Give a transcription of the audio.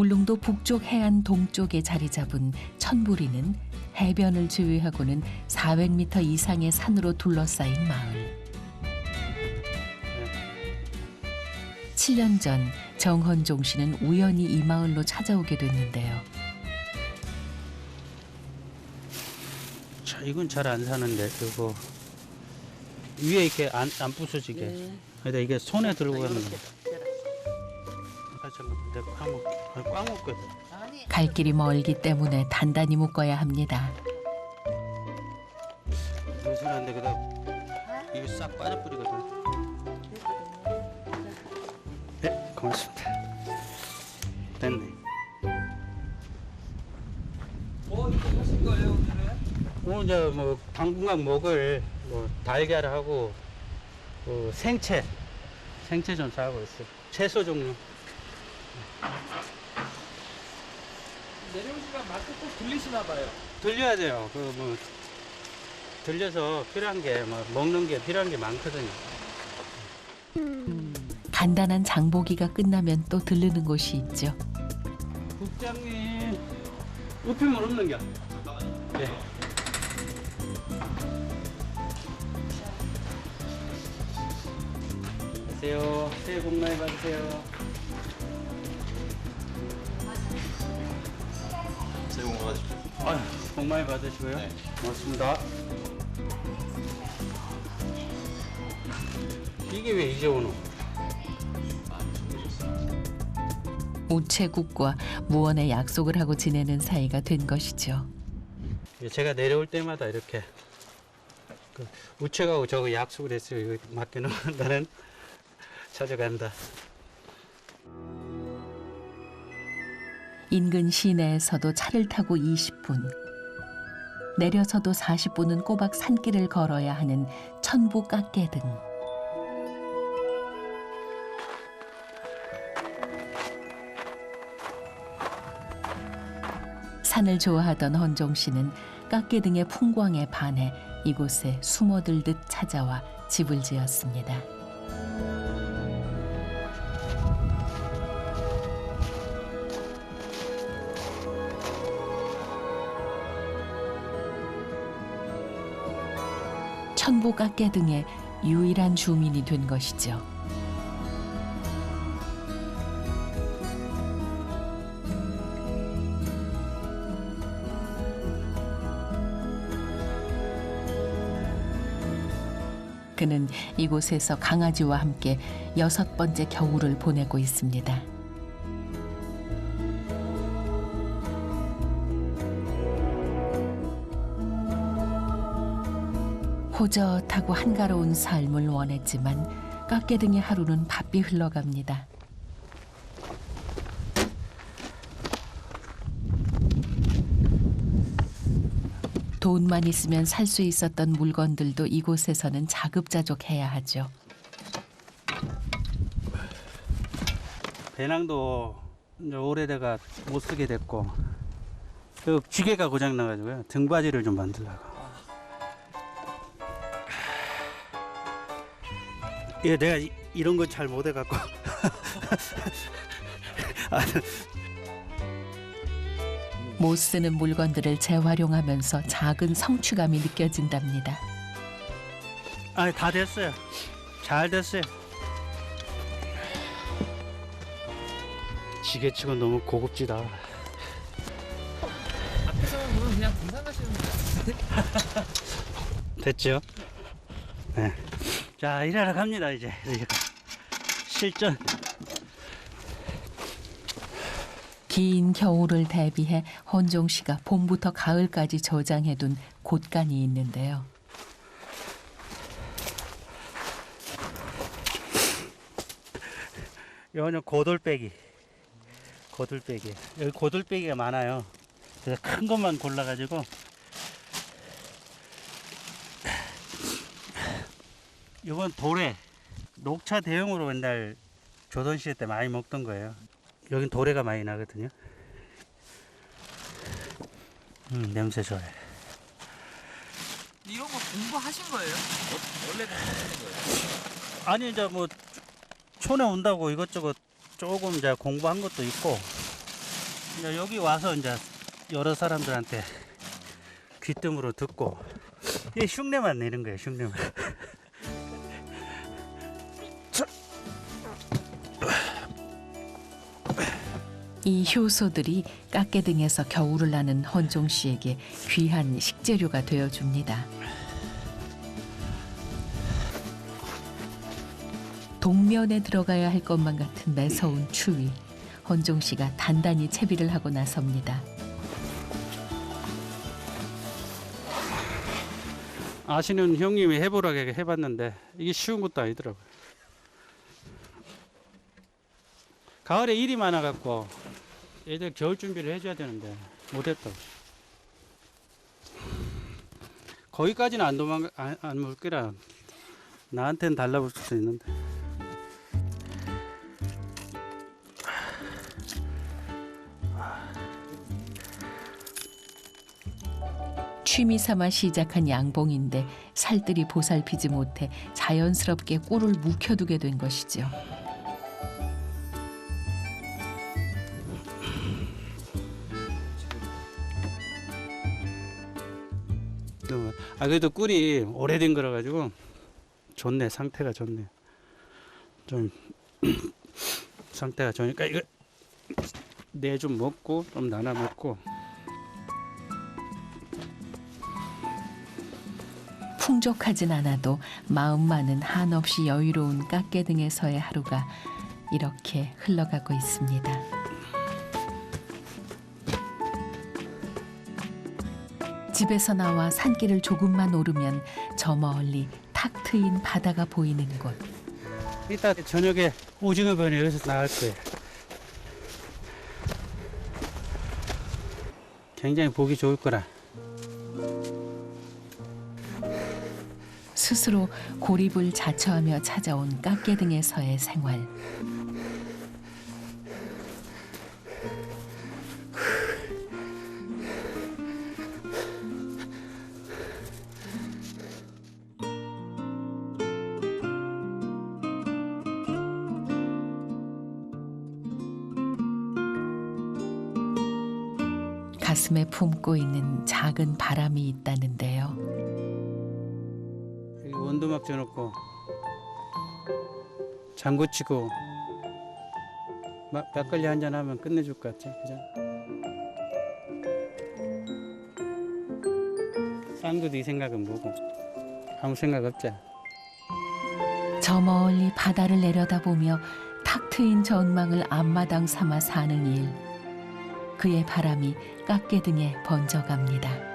울릉도 북쪽 해안 동쪽에 자리 잡은 천부리는 해변을 제외하고는 400m 이상의 산으로 둘러싸인 마을. 7년 전 정헌종 씨는 우연히 이 마을로 찾아오게 됐는데요. 자, 이건 잘 안 사는데 이거 위에 이렇게 안, 안 부서지게. 네. 근데 이게 손에 들고 가는 거. 내가 꽉 먹, 아니, 꽉 먹거든. 아니, 갈 길이 멀기 때문에 단단히 묶어야 합니다. 느슨한데 그다 이게 싹 빠져버리거든. 네, 고맙습니다. 됐네. 뭐 이거 하신 거예요 오늘은? 오늘 이제 뭐 당분간 먹을 뭐 달걀하고 그 생채, 생채 좀 사고 있어요. 채소 종류. 내려오시면 마트 꼭 들리시나 봐요. 들려야 돼요. 그 뭐 들려서 필요한 게 뭐 먹는 게 필요한 게 많거든요. 간단한 장보기가 끝나면 또 들르는 곳이 있죠. 국장님, 우편물 없는 겨? 네. 안녕하세요. 새해 복 많이 받으세요. 새해 복 많이 받으십시오. 아유, 복 많이 받으시고요. 네. 고맙습니다. 이게 왜 이제 오노? 우체국과 무언의 약속을 하고 지내는 사이가 된 것이죠. 제가 내려올 때마다 이렇게 그 우체가고 저거 약속을 했어요. 이거 맡겨놓으면 나는 찾아간다. 인근 시내에서도 차를 타고 20분, 내려서도 40분은 꼬박 산길을 걸어야 하는 천부 깎개 등. 산을 좋아하던 헌종 씨는 깎개 등의 풍광에 반해 이곳에 숨어들듯 찾아와 집을 지었습니다. 천부 깎개 등의 유일한 주민이 된 것이죠. 그는 이곳에서 강아지와 함께 여섯 번째 겨울을 보내고 있습니다. 호젓하고 한가로운 삶을 원했지만 깎개등의 하루는 바삐 흘러갑니다. 돈만 있으면 살 수 있었던 물건들도 이곳에서는 자급자족해야 하죠. 배낭도 오래돼가 못 쓰게 됐고 그 기계가 고장 나가지고요 등받이를 좀 만들려고. 예, 내가 이, 이런 거잘 못해 갖고. 아, 못 쓰는 물건들을 재활용하면서 작은 성취감이 느껴진답니다. 아, 다 됐어요. 잘 됐어요. 지게치고 너무 고급지다. 앞에서는 그러면 그냥 등산하시는 분 됐죠? 네. 자, 일하러 갑니다, 이제. 실전. 긴 겨울을 대비해 헌종 씨가 봄부터 가을까지 저장해둔 곳간이 있는데요. 이거는 고돌빼기. 고돌빼기. 여기 고돌빼기가 많아요. 그래서 큰 것만 골라가지고. 이건 도래. 녹차 대용으로 옛날 조선시대 때 많이 먹던 거예요. 여긴 도래가 많이 나거든요. 음, 냄새 좋아요. 이런 거 공부하신 거예요? 어, 원래 공부하신 거예요? 아니, 이제 뭐, 촌에 온다고 이것저것 조금 이제 공부한 것도 있고, 이제 여기 와서 이제 여러 사람들한테 귀뜸으로 듣고 이 흉내만 내는 거예요. 흉내만. 이 효소들이 깎개 등에서 겨울을 나는 헌종 씨에게 귀한 식재료가 되어 줍니다. 동면에 들어가야 할 것만 같은 매서운 추위. 헌종 씨가 단단히 채비를 하고 나섭니다. 아시는 형님이 해보라고 해봤는데 이게 쉬운 것도 아니더라고요. 가을에 일이 많아갖고 애들 겨울 준비를 해줘야 되는데 못했다고. 거기까지는 안 도망 안, 안 물기라 나한테는 달라붙을 수 있는데. 취미 삼아 시작한 양봉인데 살들이 보살피지 못해 자연스럽게 꿀을 묵혀두게 된 것이죠. 어, 아 그래도 꿀이 오래된 거라 가지고 좋네 상태가 좋네. 좀 상태가 좋으니까 이거 내 좀 먹고 좀 나눠 먹고 풍족하진 않아도 마음만은 한없이 여유로운 깎개 등에서의 하루가 이렇게 흘러가고 있습니다. 집에서 나와 산길을 조금만 오르면 저 멀리 탁 트인 바다가 보이는 곳. 이따 저녁에 오징어 변이 여기서 나갈 거예요. 굉장히 보기 좋을 거라. 스스로 고립을 자처하며 찾아온 깎개 등에서의 생활. 가슴에 품고 있는 작은 바람이 있다는데요. 여기 원두막 줘놓고 장구 치고 마- 막걸리 한 잔 하면 끝내줄 것 같지, 그죠? 쌍두도 이 생각은 뭐고 아무 생각 없지. 저 멀리 바다를 내려다보며 탁 트인 전망을 앞마당 삼아 사는 일. 그의 바람이 깎개 등에 번져갑니다.